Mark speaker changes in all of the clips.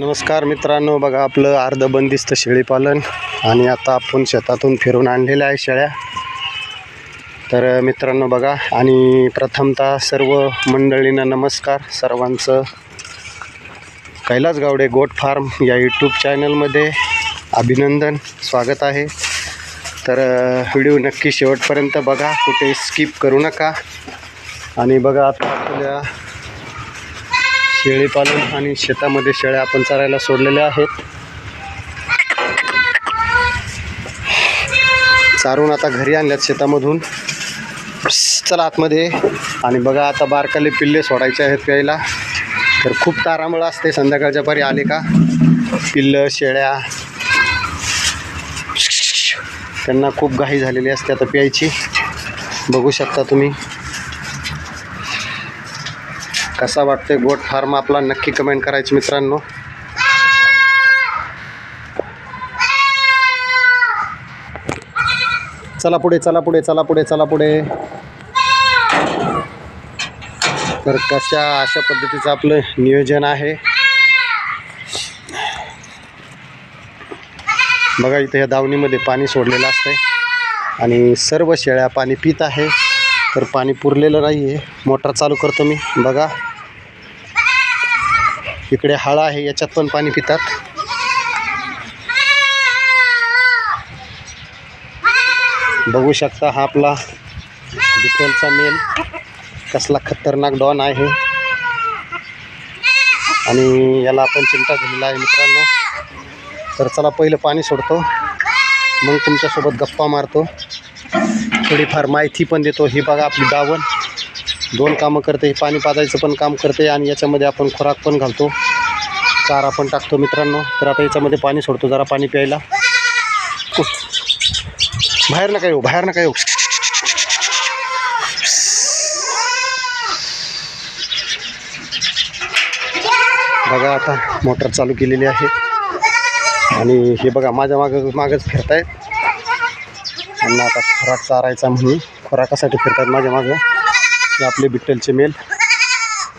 Speaker 1: नमस्कार मित्रांनो बघा आपलं अर्ध बंदिस्त शेळीपालन आणि आता आपण शेतातून फिरून आणलेल्या आहे शेळ्या. तर मित्रांनो बघा आणि प्रथमतः सर्व मंडळींना नमस्कार. सर्वांचं कैलास गावडे गोट फार्म या यूट्यूब चॅनलमध्ये अभिनंदन स्वागत आहे. तर व्हिडिओ नक्की शेवटपर्यंत बघा कुठे स्किप करू नका. आणि बघा आता आपल्या शेळीपालन आणि शेतामध्ये शेळ्या आपण चरायला सोडलेल्या आहेत. चारून आता घरी आणल्यात शेतामधून. चला आतमध्ये. आणि बघा आता बारकाले पिल्ले सोडायचे आहेत प्यायला. तर खूप तारांबळ असते संध्याकाळच्या पारी आले का? पिल्लं शेळ्या. त्यांना खूप घाई झालेली असते आता प्यायची. बघू शकता तुम्ही. कसा वाटते गोट फार्म आपला? नक्की कमेंट करायची मित्रांनो. चला पुढे चला पुढे चला पुढे चला पुढे. तर कशा अशा पद्धतीचं आपलं नियोजन आहे. बघा इथे ह्या दावणीमध्ये पाणी सोडलेलं असतंय. आणि सर्व शेळ्या पाणी पित आहे. तर पाणी पुरलेलं नाही आहे मोटर चालू करतो मी. बघा. इकडे हळा आहे याच्यात पण पाणी पितात. बघू शकता हा आपला डिटेलचा मेल. कसला खतरनाक डॉन आहे. आणि याला आपण चिमटा दिलेला आहे मित्रांनो. तर चला पहिलं पाणी सोडतो. मग तुमच्यासोबत गप्पा मारतो. थोडीफार माहिती पण देतो. ही बघा आपली दावण. दोन कामं करते. हे पाणी पाजायचं पण काम करते आणि याच्यामध्ये आपण खुराक पण घालतो. चारा पण टाकतो मित्रांनो. तर आता याच्यामध्ये पाणी सोडतो. जरा पाणी प्यायला. बाहेर नका येऊ. बाहेर नका येऊ. बघा आता मोटर चालू केलेली आहे. आणि हे बघा माझ्या मागं मागच फिरतायत. त्यांना आता खुराक चारायचा म्हणून खुराकासाठी फिरतात माझ्या मागं. हे आपले बिट्टलचे मेल.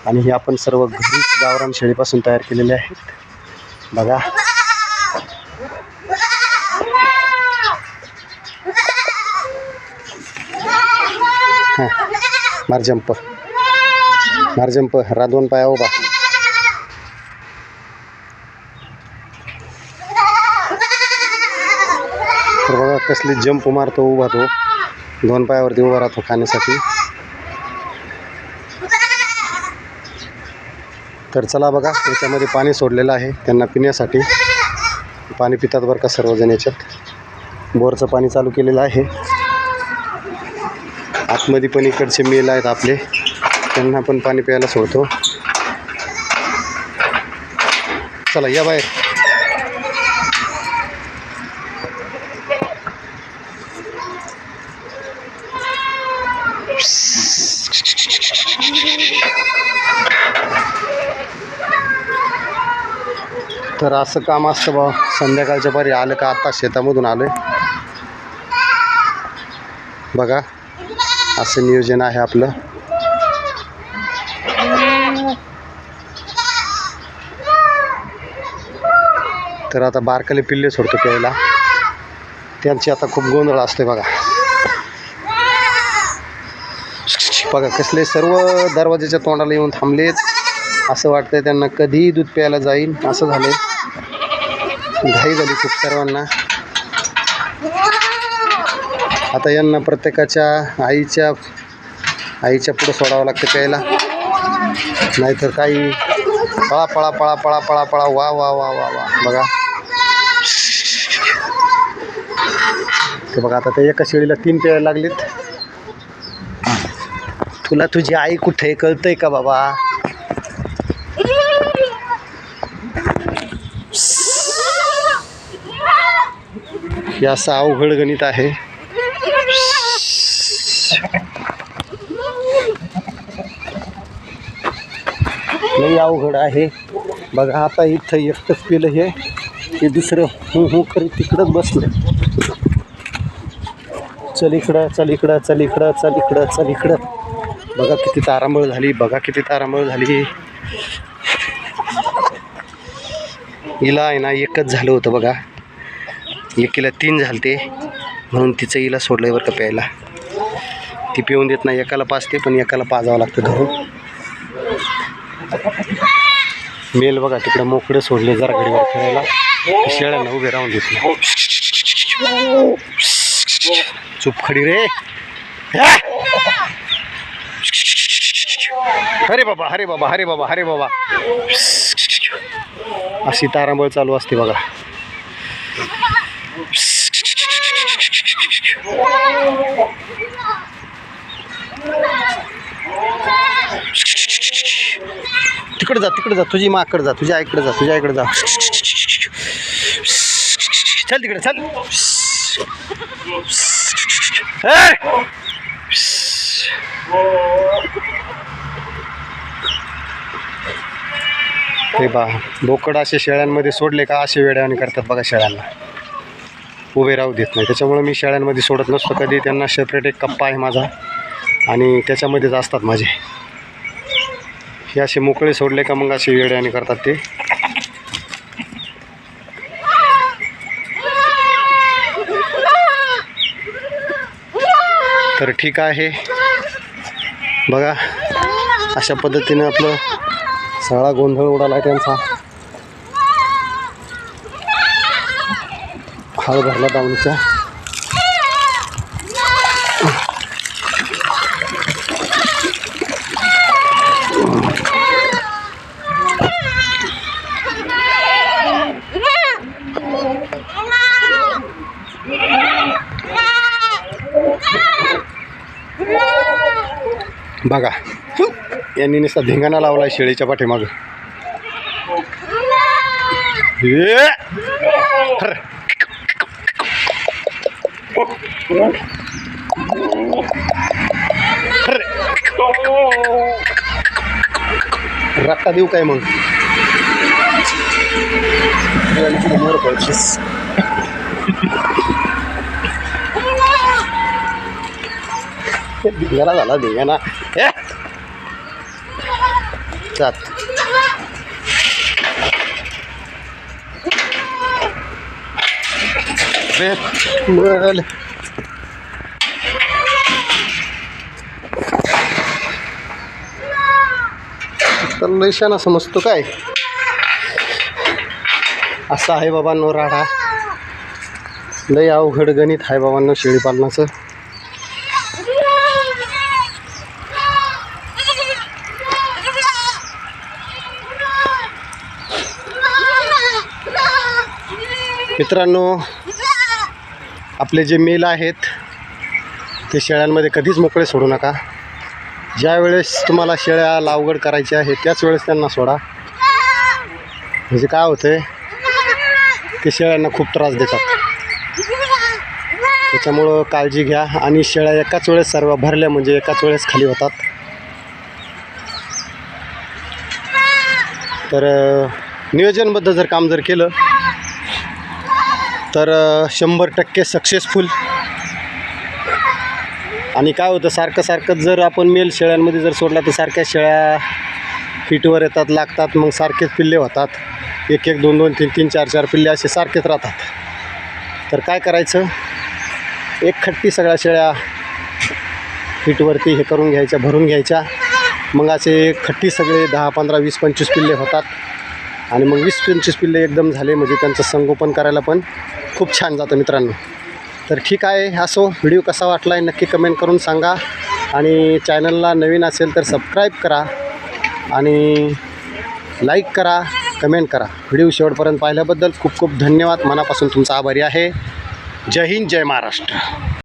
Speaker 1: आणि हे आपण सर्व घरीच गावरान शेळीपासून तयार केलेले आहेत. बघा. हां. मार जंप मार जंप दोन पाया उभा तर बघा कसले जंप मारतो उभा तो. दोन पायावरती उभा राहतो खाण्यासाठी. तर चला बघा याच्यामध्ये पाणी सोडलेलं आहे त्यांना पिण्यासाठी. पाणी पितात बरं का सर्वजण याच्यात. बोरचं पाणी चालू केलेलं आहे. आतमध्ये पण इकडचे मेल आहेत आपले. त्यांना पण पाणी प्यायला सोडतो. चला या बाहेर. तर असं काम असतं बा संध्याकाळच्या पारी आलं का आत्ता शेतामधून आलं बघा असं नियोजन आहे आपलं. तर आता बारकाले पिल्ले सोडतो प्यायला. त्यांची आता खूप गोंधळ असते बघा. बघा कसले सर्व दरवाजाच्या तोंडाला येऊन थांबलेत. असं वाटतंय त्यांना कधीही दूध प्यायला जाईल. असं झालंय. घाई झाली खूप सर्वांना. आता यांना प्रत्येकाच्या आईच्या आईच्या पुढं सोडावं लागतं प्यायला. नाहीतर काही पळा पळा पळा पळा पळा पळा. वा वा वा वा वा. बघा. ते बघा आता ते एका शेळीला तीन प्यायला लागलेत. तुला तुझी आई कुठे कळतंय का बाबा? हे असं अवघड गणित आहे. लई अवघड आहे. बघा आता इथं एकटंच केलं हे. हे दुसरं हू हू करीत तिकडंच बसलं. चल इकडं चल इकडं चल इकडं चल इकडं चल इकडं. बघा किती तारांबळ झाली बघा किती तारांबळ झाली. हिला आहे ना एकच झालं होतं बघा. एकीला तीन झालते. म्हणून तिचं हिला सोडलं बरं का प्यायला. ती पिऊन देत नाही एकाला पाचते पण एकाला पाजावं लागतं धरून मेल बघा तिकडं मोकळं सोडले जरा गाडीवर फिरायला. शेळ्यांना उभे राहून देत नाही चुप खडी रे. अरे बाबा अरे बाबा अरे बाबा अरे बाबा. अशी तारांबळ चालू असते बघा. तिकडे जा तिकडे जा तुझी माकडे जा तुझ्या आईकडे जा तुझ्या आईकडे जा. चल तिकडे चल. हे बा बोकड असे शेळ्यांमध्ये सोडले का असे वेड्याने करतात बघा शेळ्यांना. उभे राहू देत नाही. त्याच्यामुळे मी शाळांमध्ये सोडत नसतो. कधी त्यांना सेपरेट एक कप्पा आहे माझा आणि त्याच्यामध्येच असतात माझे. हे असे मोकळे सोडले का मग असे वेड्याने करतात ते? तर ठीक आहे. बघा अशा पद्धतीनं आपलं सगळा गोंधळ उडाला आहे त्यांचा. हाळ भरला दावणीचा बघा यांनी नुसता धिंगाणा लावला शेळीच्या पाठीमागं ये! हर. हर. रक्का देऊ काय मग मोर पळशीस. धिंगाणा झाला धिंगाणा ए जात बरं तर लैशाना समजतो काय? असं आहे बाबांनो राडा. लय अवघड गणित आहे बाबांनो शेळी पालनाचं. मित्रांनो आपले जे मेल आहेत ते शेळ्यांमध्ये कधीच मोकळे सोडू नका. ज्या वेळेस तुम्हाला शेळ्या लावगड करायच्या आहे त्याच वेळेस त्यांना सोडा. म्हणजे काय होतं ते शेळ्यांना खूप त्रास देतात. त्याच्यामुळं काळजी घ्या आणि शेळ्या एकाच वेळेस सर्व भरल्या म्हणजे एकाच वेळेस खाली होतात. तर नियोजनबद्ध जर काम जर केलं तर शंभर टक्के सक्सेसफुल आणि काय होतं सारखं सारखं जर आपण मेल शेळ्यांमध्ये जर सोडला तर सारख्या शेळ्या हिटवर येतात लागतात मग सारखेच पिल्ले होतात. एक एक दोन दोन तीन तीन चार चार पिल्ले असे सारखेच राहतात. तर काय करायचं? एक खट्टी सगळ्या शेळ्या हिटवरती हे करून घ्यायच्या भरून घ्यायच्या. मग असे खट्टी सगळे दहा पंधरा वीस पंचवीस पिल्ले होतात. आणि मग वीस पंचवीस पिल्ले एकदम झाले म्हणजे त्यांचं संगोपन करायला पण खूप छान जातं मित्रांनो. तर ठीक आहे असो व्हिडिओ कसा वाटला आहे नक्की कमेंट करून सांगा. आणि चॅनलला नवीन असेल तर सबस्क्राईब करा आणि लाईक करा कमेंट करा. व्हिडिओ शेवटपर्यंत पाहिल्याबद्दल खूप खूप धन्यवाद. मनापासून तुमचा आभारी आहे. जय हिंद जय महाराष्ट्र.